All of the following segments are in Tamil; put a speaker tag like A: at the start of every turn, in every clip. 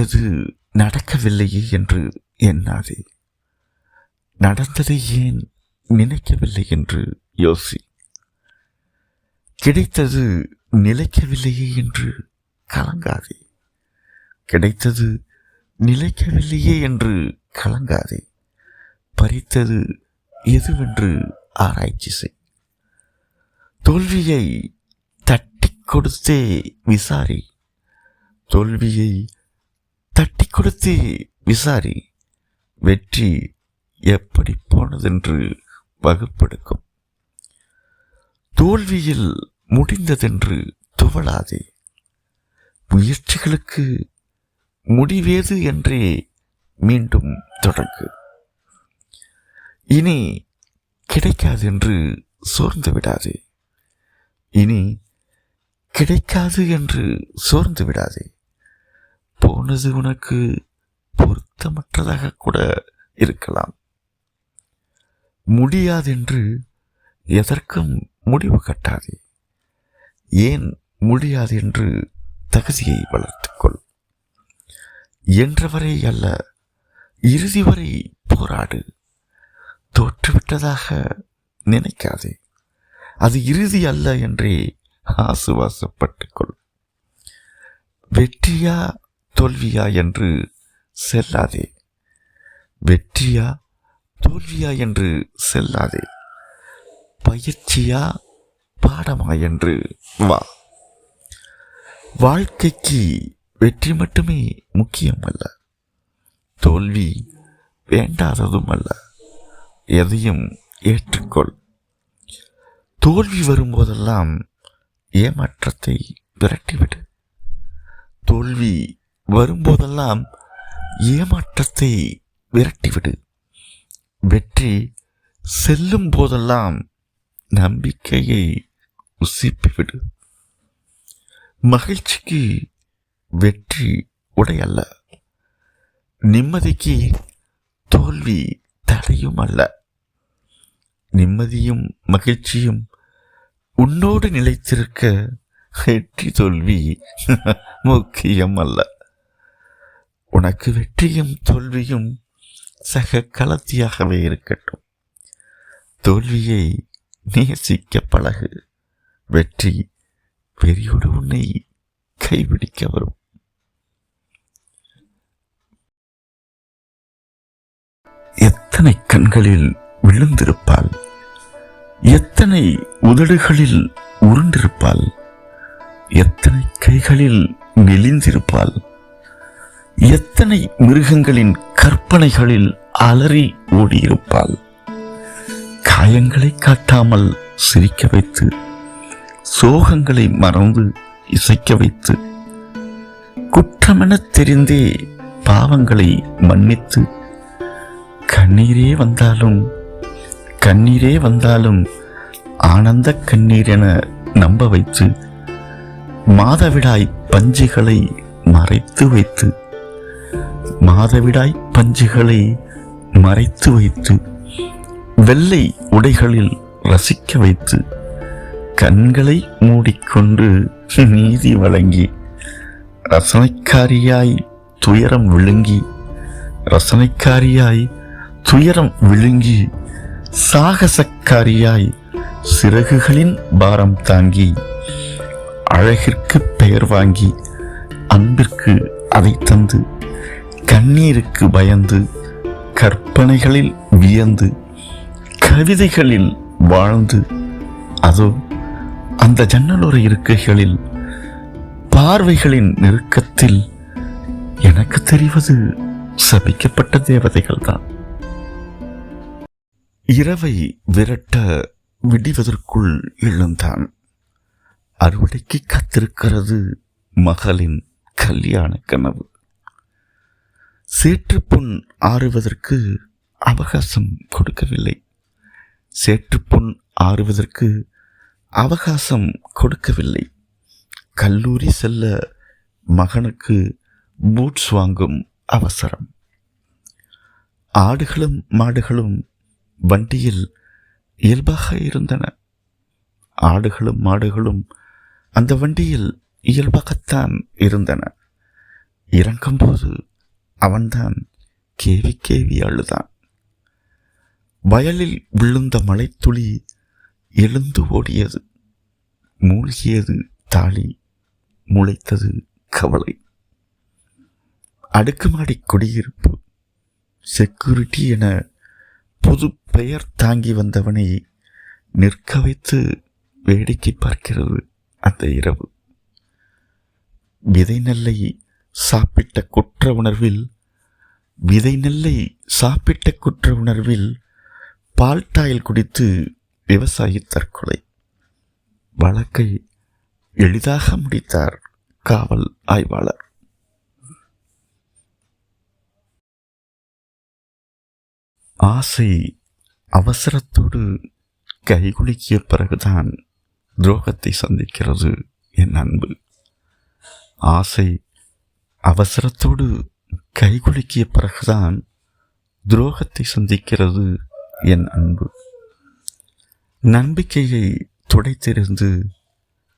A: கிடைத்தது நடக்கவில்லையே என்று எண்ணாதே. நடந்ததை ஏன் நினைக்கவில்லை என்று யோசி. கிடைத்தது நிலைக்கவில்லையே என்று கலங்காதே. கிடைத்தது நிலைக்கவில்லையே என்று கலங்காதே. பறித்தது எதுவென்று ஆராய்ச்சி செய். தோல்வியை தட்டி கொடுத்தே விசாரி. தோல்வியை தட்டி கொடுத்து விசாரி வெற்றி எப்படி போனதென்று வகுப்பெடுக்கும். தோல்வியில் முடிந்ததென்று துவளாதே. முயற்சிகளுக்கு முடிவேது என்றே மீண்டும் தொடங்கு. இனி கிடைக்காது என்று சோர்ந்து விடாதே. இனி கிடைக்காது என்று சோர்ந்து விடாதே. போனது உனக்கு பொருத்தமற்றதாக கூட இருக்கலாம். முடியாதென்று எதற்கும் முடிவு கட்டாதே. ஏன் முடியாது என்று தகுதியை வளர்த்துக்கொள். என்றவரை அல்ல இறுதி வரை போராடு. தோற்றுவிட்டதாக நினைக்காதே. அது இறுதி அல்ல என்றே ஆசுவாசப்பட்டுக்கொள். வெற்றியா தோல்வியா என்று செல்லாதே. வெற்றியா தோல்வியா என்று செல்லாதே. பயிற்சியா பாடமா என்று வா. வாழ்க்கைக்கு வெற்றி மட்டுமே முக்கியம் அல்ல தோல்வி வேண்டாததும் அல்ல. எதையும் ஏற்றுக்கொள். தோல்வி வரும்போதெல்லாம் ஏமாற்றத்தை விரட்டிவிடு. தோல்வி வரும்போதெல்லாம் ஏமாற்றத்தை விரட்டிவிடு. வெற்றி செல்லும் போதெல்லாம் நம்பிக்கையை உசிப்பிவிடு. மகிழ்ச்சிக்கு வெற்றி உடையல்ல. நிம்மதிக்கு தோல்வி தடையும் அல்ல நிம்மதியும் மகிழ்ச்சியும் உன்னோடு நிலைத்திருக்க வெற்றி தோல்வி முக்கியம் அல்ல உனக்கு வெற்றியும் தோல்வியும் சக கலத்தியாகவே இருக்கட்டும். தோல்வியை நேசிக்க பழகு. வெற்றி பெரியோடு உன்னை கைபிடிக்க வரும். எத்தனை கண்களில் விழுந்திருப்பாள்? எத்தனை உதடுகளில் உருண்டிருப்பாள்? எத்தனை கைகளில் நெளிந்திருப்பாள் எத்தனை மிருகங்களின் கற்பனைகளில் அலறி ஓடியிருப்பாள்? காயங்களை காட்டாமல் சிரிக்க வைத்து சோகங்களை மறந்து இசைக்க வைத்து குற்றமென தெரிந்தே பாவங்களை மன்னித்து கண்ணீரே வந்தாலும் கண்ணீரே வந்தாலும் ஆனந்த கண்ணீர் என நம்ப வைத்து மாதவிடாய் பஞ்சுகளை மறைத்து வைத்து மாதவிடாய் பஞ்சுகளை மறைத்து வைத்து வெள்ளை உடைகளில் ரசிக்க வைத்து கண்களை மூடிக்கொண்டு நீதி வழங்கி ரசனைக்காரியாய் துயரம் விழுங்கி ரசனைக்காரியாய் துயரம் விழுங்கி சாகசக்காரியாய் சிறகுகளின் பாரம் தாங்கி அழகிற்கு பெயர் வாங்கி அன்பிற்கு அதை தந்து கண்ணீருக்கு பயந்து கற்பனைகளில் வியந்து கவிதைகளில் வாழ்ந்து அதோ அந்த ஜன்னலோர இருக்கைகளில் பார்வைகளின் நெருக்கத்தில் எனக்கு தெரிவது சபிக்கப்பட்ட தேவதைகள் தான் இரவை விரட்ட விடிவதற்குள் எழுந்தான். அறுவடைக்கு காத்திருக்கிறது மகளின் கல்யாண கனவு. சேற்றுப்புண் ஆறுவதற்கு அவகாசம் கொடுக்கவில்லை. சேற்றுப்புண் ஆறுவதற்கு அவகாசம் கொடுக்கவில்லை. கல்லூரி செல்ல மகனுக்கு பூட்ஸ் வாங்கும் அவசரம். ஆடுகளும் மாடுகளும் வண்டியில் இயல்பாக இருந்தன. ஆடுகளும் மாடுகளும் அந்த வண்டியில் இயல்பாகத்தான் இருந்தன. இறங்கும்போது அவன்தான் கேவி கேவி அழுதான். வயலில் விழுந்த மலைத்துளி எழுந்து ஓடியது. மூழ்கியது தாலி முளைத்தது கவலை. அடுக்குமாடி குடியிருப்பு செக்யூரிட்டி என புது பெயர் தாங்கி வந்தவனை நிற்க வைத்து வேடிக்கை பார்க்கிறது அந்த இரவு. விதை நெல்லை சாப்பிட்ட குற்ற உணர்வில் விதை நெல்லை சாப்பிட்ட குற்ற உணர்வில் பால்டாயில் குடித்து விவசாயி தற்கொலை. வழக்கை எளிதாக முடித்தார் காவல் ஆய்வாளர். ஆசை அவசரத்தோடு கைகுலுக்கிய பிறகுதான் துரோகத்தை சந்திக்கிறது என் அன்பு. ஆசை அவசரத்தோடு கைகுலுக்கிய பிறகுதான் துரோகத்தை சந்திக்கிறது என் அன்பு. நம்பிக்கையை துடைத்தெறிந்து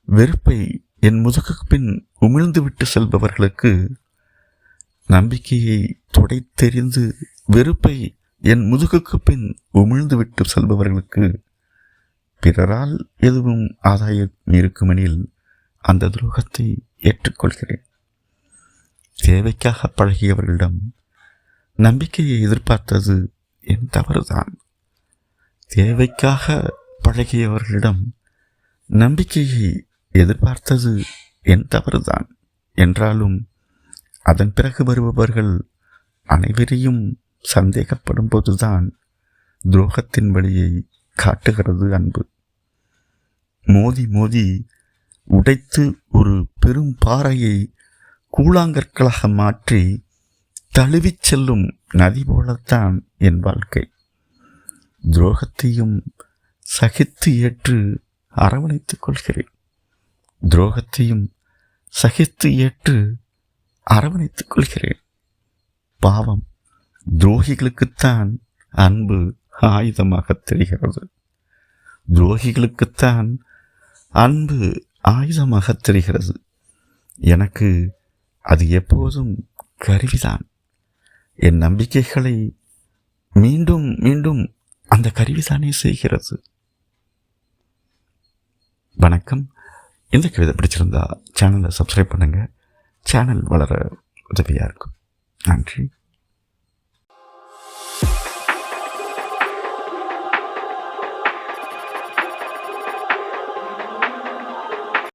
A: வெறுப்பை என் முதுகுக்கு பின் உமிழ்ந்துவிட்டு செல்பவர்களுக்கு நம்பிக்கையை துடைத்தெறிந்து வெறுப்பை என் முதுகுக்கு பின் உமிழ்ந்துவிட்டு செல்பவர்களுக்கு பிறரால் எதுவும் ஆதாயம் இருக்குமெனில் அந்த துரோகத்தை ஏற்றுக்கொள்கிறேன். தேவைக்காக பழகியவர்களிடம் நம்பிக்கையை எதிர்பார்த்தது என் தவறுதான். தேவைக்காக பழகியவர்களிடம் நம்பிக்கையை எதிர்பார்த்தது என் தவறுதான். என்றாலும் அதன் பிறகு வருபவர்கள் அனைவரையும் சந்தேகப்படும் போதுதான் துரோகத்தின் வழியை காட்டுகிறது அன்பு. மோதி மோதி உடைத்து ஒரு பெரும் பாறையை கூழாங்கற்களாக மாற்றி தழுவிச் செல்லும் நதி போலத்தான் என் வாழ்க்கை. துரோகத்தையும் சகித்து ஏற்று அரவணைத்துக் கொள்கிறேன். துரோகத்தையும் சகித்து ஏற்று அரவணைத்துக் கொள்கிறேன். பாவம் துரோகிகளுக்குத்தான் அன்பு ஆயுதமாக தெரிகிறது. துரோகிகளுக்குத்தான் அன்பு ஆயுதமாக தெரிகிறது. எனக்கு அது எப்போதும் கருவிதான். என் நம்பிக்கைகளை மீண்டும் மீண்டும் அந்த கருவிதானே செய்கிறது. வணக்கம். இந்த கவிதை பிடிச்சிருந்தா சேனலை சப்ஸ்கிரைப் பண்ணுங்கள் சேனல் வளர உதவியாக இருக்கும். நன்றி.